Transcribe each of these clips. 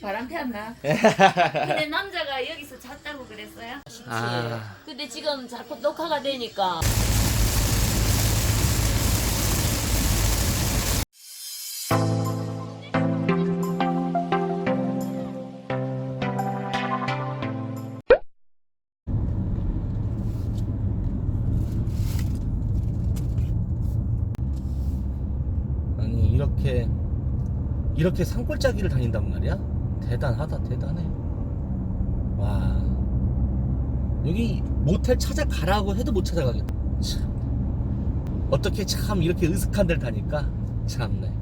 바람 피었나? 근데 남자가 여기서 잤다고 그랬어요? 아. 근데 지금 자꾸 녹화가 되니까 아니 이렇게 이렇게 산골짜기를 다닌단 말이야? 대단하다 대단해. 와. 여기 모텔 찾아가라고 해도 못 찾아가겠다. 참. 어떻게 참 이렇게 으슥한 데를 다닐까? 참네.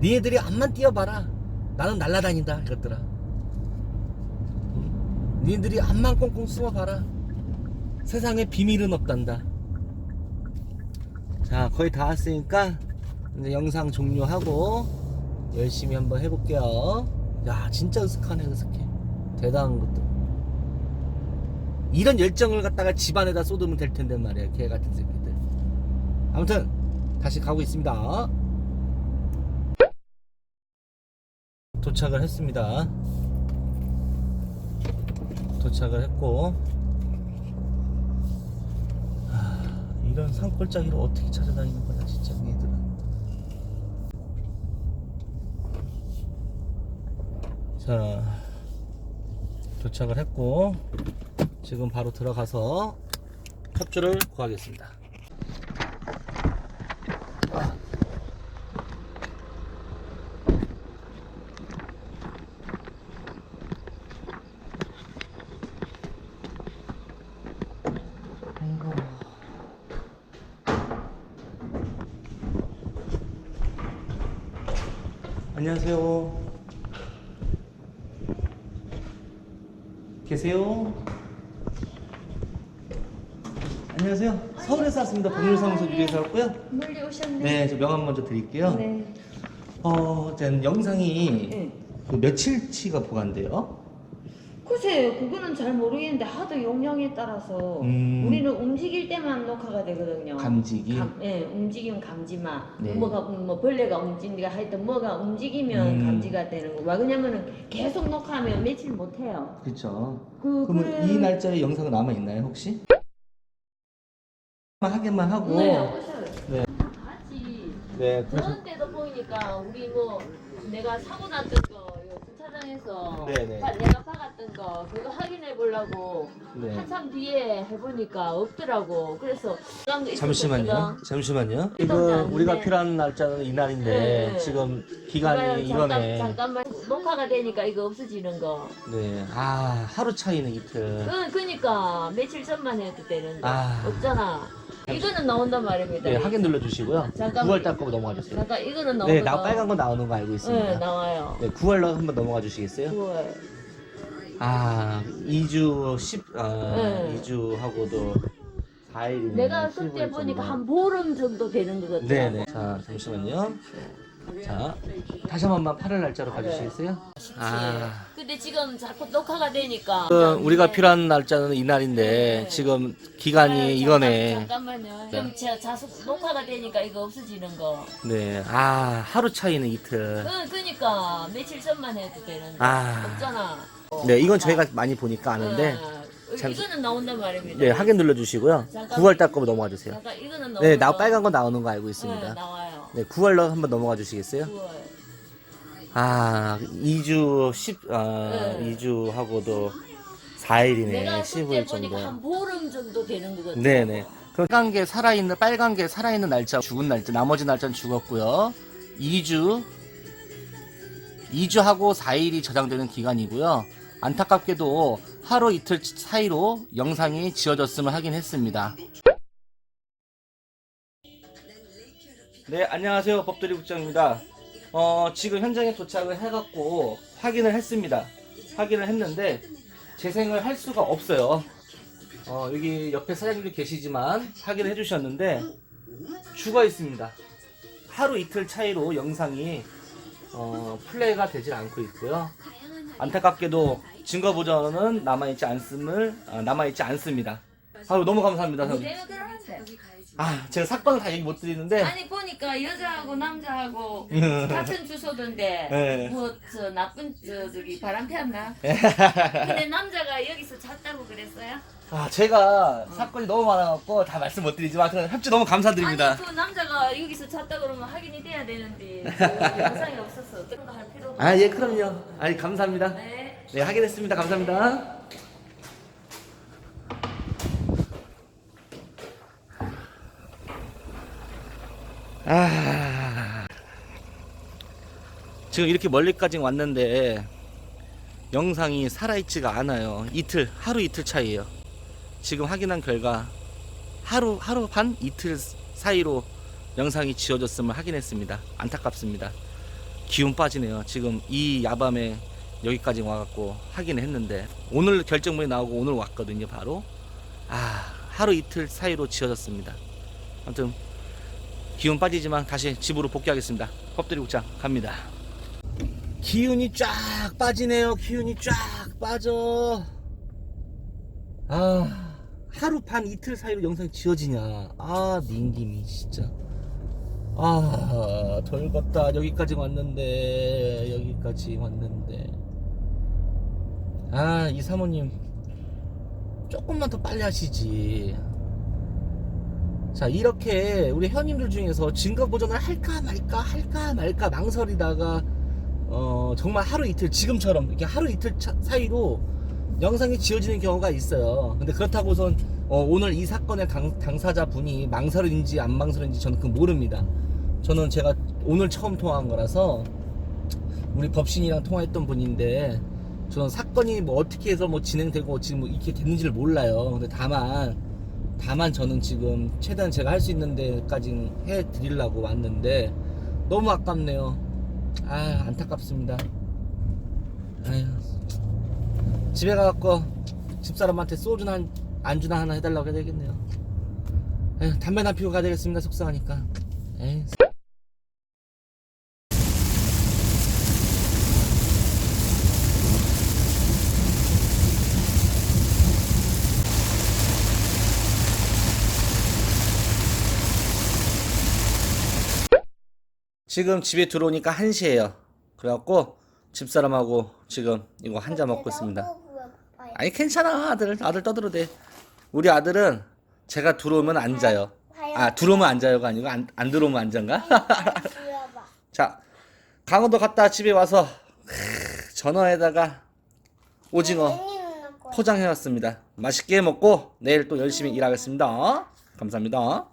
니네들이 앞만 뛰어봐라. 나는 날라다닌다. 응? 니네들이 앞만 꽁꽁 숨어봐라. 세상에 비밀은 없단다. 자 거의 다 왔으니까 이제 영상 종료하고 열심히 한번 해볼게요. 야 진짜 으슥하네 으슥해. 대단한 것도. 이런 열정을 갖다가 집안에다 쏟으면 될 텐데 말이야 개 같은 새끼들. 아무튼 다시 가고 있습니다. 도착을 했습니다. 도착을 했고. 아, 이런 산골짜기를 어떻게 찾아다니는 거야 진짜 얘들은 자 도착을 했고 지금 바로 들어가서 협조를 구하겠습니다 안녕하세요. 계세요? 안녕하세요. 서울에서 왔습니다. 법률사무소 유리에서 왔고요. 멀리 오셨네. 네, 저 명함 먼저 드릴게요. 네. 어, 전 영상이 네. 그 며칠치가 보관돼요? 글쎄 그거는 잘 모르겠는데 하도 용량에 따라서 음. 우리는 움직일 때만 녹화가 되거든요. 감지기? 감, 예, 움직이면 감지만 네. 뭐가 뭐 벌레가 움직이가 하여튼 뭐가 움직이면 음. 감지가 되는 거. 왜 그러냐면은 계속 녹화하면 며칠 못 해요. 그렇죠. 그 그러면 그래- 이 날짜에 영상은 남아 있나요, 혹시? 하게만 하고. 네. 네. 같이 네, 그래서 그런 때도 보니까 우리 뭐 내가 사고 났던 거 차장에서 네네. 파- 내가 박았던 거 그거 확인해 보려고 네. 한참 뒤에 해보니까 없더라고. 그래서 그런 거 잠시만요. 있었거든요. 잠시만요. 않은데. 우리가 필요한 날짜는 이날인데 네. 지금 그거요, 기간이 잠깐, 이거네. 잠깐만 녹화가 되니까 이거 없어지는 거. 네. 아 하루 차이네 이틀. 그 그니까 며칠 전만 해도 되는데 아. 없잖아. 이거는 나온단 말입니다. 네 확인 눌러주시고요. 잠깐. 9월 달 거로 넘어가 주세요. 잠깐 이거는 나오는 네, 나 빨간 거 나오는 거 알고 네 있습니다. 나와요. 네, 9월로 한번 넘어가 주시겠어요? 9월. 아 2주 10, 아 네. 2주 하고도 4일이네. 내가 그때 보니까 한 보름 정도 되는 것 같아. 네네. 자 잠시만요. 자 다시 한 번만 8월 날짜로 가주시겠어요? 아. 근데 지금 자꾸 녹화가 되니까. 그 우리가 필요한 날짜는 이날인데 네. 지금 기간이 아, 이거네. 잠깐, 잠깐만요. 지금 제가 자수 녹화가 되니까 이거 없어지는 거. 네. 아 하루 차이는 이틀. 그 그니까 며칠 전만 해도 되는데 아. 없잖아. 네, 이건 저희가 많이 보니까 아는데. 아, 잠시- 이거는 나온단 말입니다. 네, 확인 눌러주시고요. 잠깐. 9월 달 거로 넘어가 주세요. 잠깐 이거는 나오는 네, 나 거. 빨간 거 나오는 거 알고 네, 있습니다. 나와요. 네, 9월로 한번 넘어가 주시겠어요? 9월. 아, 2주 10, 아, 네. 2주 하고도 4일이네. 내가 15일 그때 정도. 한 보름 정도 되는 것 같아. 네네. 그럼 빨간 게 살아있는, 빨간 게 살아있는 날짜, 죽은 날짜, 나머지 날짜는 죽었고요. 2주, 2주 하고 4일이 저장되는 기간이고요. 안타깝게도 하루 이틀 사이로 영상이 지워졌음을 확인했습니다. 네, 안녕하세요. 법들이 국장입니다. 어, 지금 현장에 도착을 해갖고 확인을 했습니다. 확인을 했는데 재생을 할 수가 없어요. 어, 여기 옆에 사장님도 계시지만 확인을 해주셨는데 죽어 있습니다. 하루 이틀 차이로 영상이 어, 플레이가 되질 않고 있고요. 안타깝게도 증거 보전은 남아있지 않음을 어, 남아있지 않습니다. 아유 너무 감사합니다. 선생님. 아 제가 사건을 다 얘기 못 드리는데 아니 보니까 여자하고 남자하고 음. 같은 주소던데 네. 뭐저 나쁜 저 저기 바람 피웠나? 근데 남자가 여기서 잤다고 그랬어요? 아 제가 사건이 너무 많아갖고 다 말씀 못 드리지만 하여튼 협조 너무 감사드립니다 아니 그 남자가 여기서 잤다 그러면 확인이 돼야 되는데 그 영상이 없어서 어떤 거할 필요도 아예 그럼요 아니 감사합니다 네. 네 확인했습니다 감사합니다 아 지금 이렇게 멀리까지 왔는데 영상이 살아있지가 않아요 이틀 하루 이틀 차이에요 지금 확인한 결과 하루 하루 반 이틀 사이로 영상이 지워졌음을 확인했습니다 안타깝습니다 기운 빠지네요. 지금 이 야밤에 여기까지 와갖고 확인을 했는데 오늘 결정문이 나오고 오늘 왔거든요. 바로 아 하루 이틀 사이로 지어졌습니다. 아무튼 기운 빠지지만 다시 집으로 복귀하겠습니다. 법들이 국장 갑니다. 기운이 쫙 빠지네요. 기운이 쫙 빠져. 아 하루 반 이틀 사이로 영상이 지어지냐. 아 닌김이 진짜. 아, 덜겁다. 여기까지 왔는데, 여기까지 왔는데. 아, 이 사모님, 조금만 더 빨리 하시지. 자, 이렇게 우리 회원님들 중에서 증거 보전을 할까 말까, 할까 말까 망설이다가, 어, 정말 하루 이틀, 지금처럼 이렇게 하루 이틀 차- 사이로 영상이 지워지는 경우가 있어요. 근데 그렇다고선 어, 오늘 이 사건의 당, 당사자 분이 망설인지 안 망설인지 저는 그 모릅니다. 저는 제가 오늘 처음 통화한 거라서 우리 법신이랑 통화했던 분인데 저는 사건이 뭐 어떻게 해서 뭐 진행되고 지금 뭐 이렇게 됐는지를 몰라요. 근데 다만 다만 저는 지금 최대한 제가 할 수 있는 데까지 해 드리려고 왔는데 너무 아깝네요. 아 안타깝습니다. 아휴 집에 가갖고 집사람한테 소주나 한, 안주나 하나 해달라고 해야 되겠네요. 에휴, 담배나 피우고 가야 되겠습니다. 속상하니까. 에이. 지금 집에 들어오니까 1시에요. 그래갖고 집사람하고 지금 이거 한 잔 먹고 있습니다. 아니 괜찮아 아들 아들 떠들어도 돼. 우리 아들은 제가 들어오면 안 자요. 아 들어오면 안 자요가 아니고 안, 안 들어오면 안 잔가? 자 강원도 갔다 집에 와서 크, 전어에다가 오징어 포장해 왔습니다. 맛있게 먹고 내일 또 열심히 일하겠습니다. 감사합니다.